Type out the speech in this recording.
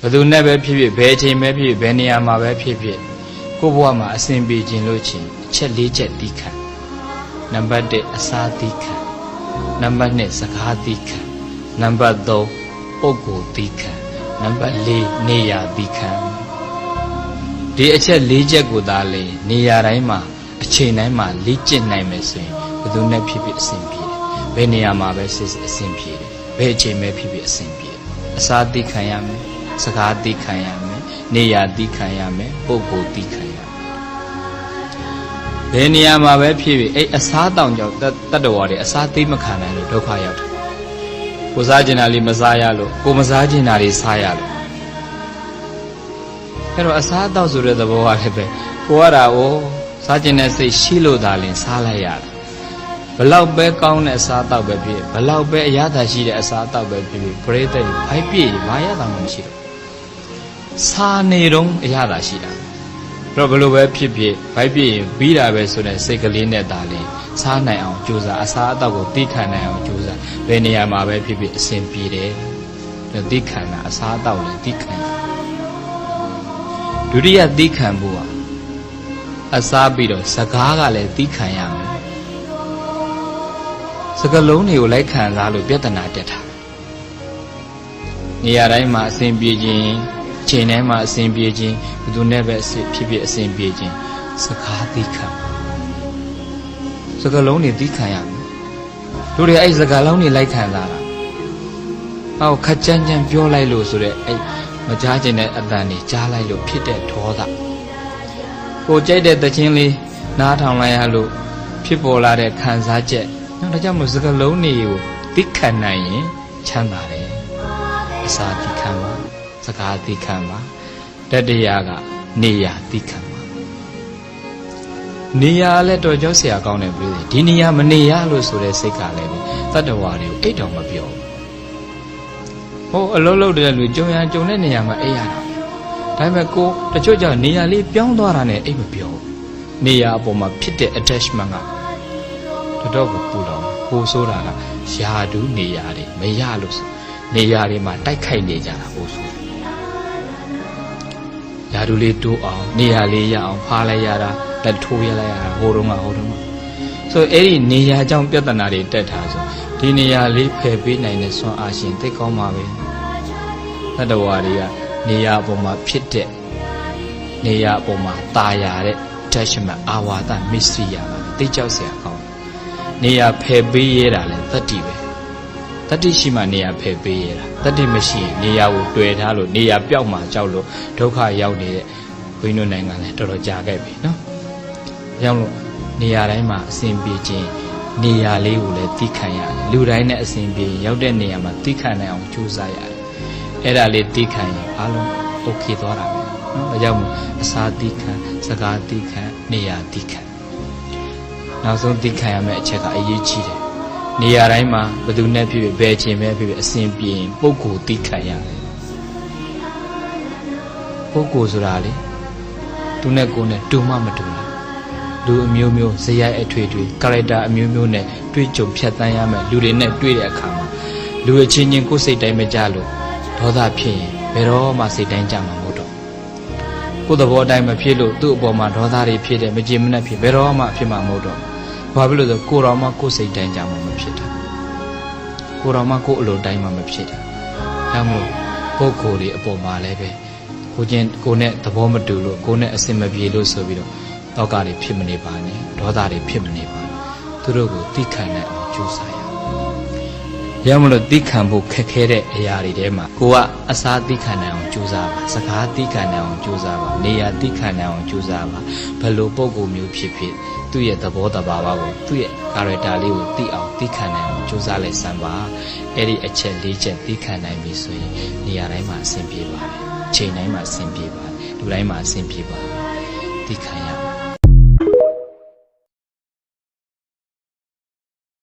ဘယ်သူနဲ့ပဲဖြစ်ဖြစ်ဘယ်အချိန်ပဲဖြစ်ဖြစ်ဘယ်နေရာမှာပဲဖြစ်ဖြစ်ကိုယ့်ဘဝမှာအစဉ်ပြေခြင်းလို့ချင်းအချက်၄ချက်သီးခံနံပါတ်1အစာသီးခံနံပါတ်2စကားသီးခံနံပါတ်3ပုဂ္ဂိုလ်သီးခံနံပါတ်4နေရာသီးခံဒီအချက်၄ချက်ကိုသာလေနေရာတိုင်းမှာအချိန်တိုင်းမှာလေ့ကျင့်နိုင်မယ်ဆိုရင်ဘယ်သူနဲ့ဖြစ်ဖြစ်အစဉ်ပြေတယ်ဘယ်နေရာမှာပဲစစ်စစ်အစဉ်ပြေတယ်ဘယ်အချိန်ပဲဖြစ်ဖြစ်အစဉ်ပြေတယ်အစာသီးခံရမယ် စကားသီးခံရမယ်နေရာသီးခံရမယ်ပုဂ္ဂိုလ်သီးခံရမယ်ဘယ်နေရာမှာပဲဖြစ်ဖြစ်အဲ့အစားတောင်ကြောင့်တတ္တဝါတွေအစားသိမခံနိုင်လို့ဒုက္ခရောက်တယ်ကိုစားကျင်တာလေးမစားရလို့ကိုမစားကျင်တာလေးစားရလို့အဲ့တော့အစားအသောက်ဆိုတဲ့သဘောကလည်းပဲကိုရတာကိုစားကျင်တဲ့စိတ်ရှိလို့သာလင်စားလိုက်ရတယ်ဘလောက်ပဲကောင်းတဲ့အစားအသောက်ပဲဖြစ်ဘလောက်ပဲအရသာရှိတဲ့အစားအသောက်ပဲဖြစ်ဖြစ်ပရိသတ်ကြီးဖိုက်ပြည့်ဘာရတာမှမရှိတော့ စားနေတော့အရသာရှိတာတော့ဘလို့ပဲဖြစ်ဖြစ်ဗိုက်ပြည့်ရင်ပြီးတာပဲဆိုတဲ့စိတ်ကလေးနဲ့သာလင်စားနိုင်အောင်ကြိုးစားအစားအသောက်ကိုသိခံနိုင်အောင်ကြိုးစားဘယ်နေရာမှာပဲဖြစ်ဖြစ်အဆင်ပြေတယ်သိခံတာအစားအသောက်လည်းသိခံတယ်ဒုတိယသိခံဖို့ဟာအစားပြီးတော့စကားကလည်းသိခံရမယ်စကလုံးတွေကိုလိုက်ခံစားလို့ပြဿနာတက်တာနေရာတိုင်းမှာအစဉ်ပြေခြင်း ချိန်တိုင်းမှာအစဉ်ပြေခြင်းဘယ်သူနဲ့ပဲအစဉ်ဖြစ်ဖြစ်အစဉ်ပြေခြင်းစကားသိခံစကလုံးတွေသိခံရမယ်တို့တွေအဲ့စကားလုံးတွေလိုက်ခံစားတာဟောခက်ကြမ်းကြမ်းပြောလိုက်လို့ဆိုတော့အဲ့မကြားခြင်းတဲ့အတန်တွေကြားလိုက်လို့ဖြစ်တဲ့ဒေါသကိုကြိုက်တဲ့တခြင်းလေးနားထောင်လိုက်ရလို့ဖြစ်ပေါ်လာတဲ့ခံစားချက်နော်ဒါကြောင့်မို့စကလုံးတွေကိုသိခံနိုင်ရင်ချမ်းသာတယ်အစာသိခံပါစ ကားသိခံပါတတရာကနေရာသိခံပါနေရာလည်းတော်ကြောက်เสียကောင်းတယ်ပြည်ဒီနေရာမနေရလို့ဆိုတဲ့စိတ်ကလည်းတတ္တဝါတွေကိုအိတ်တော်မပြောဘူးဟိုအလုံးလုံးတဲ့လူကြုံရကြုံတဲ့နေရာမှာအိတ်ရတာဒါပေမဲ့ကိုတချို့ကြောင့်နေရာလေးပြောင်းသွားတာနဲ့အိတ်မပြောဘူးနေရာအပေါ်မှာဖြစ်တဲ့ attachment ကတော်တော်ကိုပူလောင်ကိုဆိုးတာကယာဒူးနေရာတွေမရလို့ဆိုနေရာတွေမှာတိုက်ခိုက်နေကြတာဟိုဆို ဓာတုလေးတိုးအောင်နေရာလေးရအောင်ဖားလိုက်ရတာလက်ထိုးရလိုက်ရတာဟိုတုန်းကဟိုတုန်းကဆိုအဲ့ဒီနေရာကြောင့်ပြဿနာတွေတက်တာဆိုဒီနေရာလေးဖယ်ပေးနိုင်တဲ့ဆွမ်းအားရှင်သိကောင်းပါပဲတတဝါတွေကနေရာအပေါ်မှာဖြစ်တဲ့နေရာအပေါ်မှာตาရတဲ့ attachment အာဝါဒ mystery ရပါတယ်သိကြောက်စရာကောင်းနေရာဖယ်ပေးရတာလဲသတ္တိပဲ တတ္တိရှိမှနေရာဖယ်ပေးရတာတတ္တိမရှိရင်နေရာကိုတွေ့ထားလို့နေရာပျောက်မှကြောက်လို့ဒုက္ခရောက်နေတဲ့ဘုန်းကြီးတို့နိုင်ငံလည်းတော်တော်ကြာခဲ့ပြီနော်။ကြောင့်လို့နေရာတိုင်းမှာအစဉ်ပြေခြင်းနေရာလေးကိုလည်းသိခံရတယ်။လူတိုင်းနဲ့အစဉ်ပြေရောက်တဲ့နေရာမှာသိခံနိုင်အောင်ကြိုးစားရတယ်။အဲ့ဒါလေးသိခံရင်အားလုံး okay သွားတာပဲနော်။ဒါကြောင့်မို့အစာသိခံစကားသိခံနေရာသိခံနောက်ဆုံးသိခံရမယ့်အချက်ကအရေးကြီးတယ်။ နေရာတိုင်းမှာဘယ်သူနဲ့ဖြစ်ဖြစ်ဘယ်အချိန်ပဲဖြစ်ဖြစ်အစဉ်ပြေရင်ပုံကိုသိခံရတယ်။ပုံကိုဆိုတာလေသူနဲ့ကိုယ်နဲ့တူမှမတူဘူးလူအမျိုးမျိုးဇယိုက်အထွေထွေ character အမျိုးမျိုးနဲ့တွေ့ကြုံဖြတ်တန်းရမယ်လူတွေနဲ့တွေ့တဲ့အခါမှာလူအချင်းချင်းကိုယ်စိတ်တိုင်းမကြလို့ဒေါသဖြစ်ရင်ဘယ်တော့မှစိတ်တိုင်းကြမှာမဟုတ်တော့ကိုယ်သဘောတိုင်းမဖြစ်လို့သူ့အပေါ်မှာဒေါသတွေဖြစ်တယ်မကြည်မနှက်ဖြစ်ဘယ်တော့မှဖြစ်မှာမဟုတ်တော့ ဘာဖြစ်လို့လဲဆိုကိုယ်တော်မှကိုယ်စိတ်တိုင်းကြမှာမဖြစ်တာကိုယ်တော်မှကိုယ်အလိုတိုင်းမှမဖြစ်တာဒါမို့ပုဂ္ဂိုလ်တွေအပေါ်မှာလည်းပဲကိုချင်းကိုနဲ့သဘောမတူလို့ကိုနဲ့အစင်မပြေလို့ဆိုပြီးတော့တောက်ကတွေဖြစ်မနေပါနဲ့ဒေါသတွေဖြစ်မနေပါနဲ့သူတို့ကိုသိခံနိုင်အောင်ကြိုးစား ရအောင်ရမလို့သိခံဖို့ခက်ခဲတဲ့အရာတွေထဲမှာကိုကအစားသိခံနိုင်အောင်ကြိုးစားပါစကားသိခံနိုင်အောင်ကြိုးစားပါနေရာသိခံနိုင်အောင်ကြိုးစားပါဘယ်လိုပုံကိုမျိုးဖြစ်ဖြစ်သူ့ရဲ့သဘောတဘာဝကိုသူ့ရဲ့ character လေးကိုသိအောင်သိခံနိုင်အောင်ကြိုးစားလိုက်စမ်းပါအဲ့ဒီအချက်လေးချက်သိခံနိုင်ပြီဆိုရင်နေရာတိုင်းမှာအဆင်ပြေပါတယ်ချိန်တိုင်းမှာအဆင်ပြေပါတယ်လူတိုင်းမှာအဆင်ပြေပါတယ်သိခံရမယ်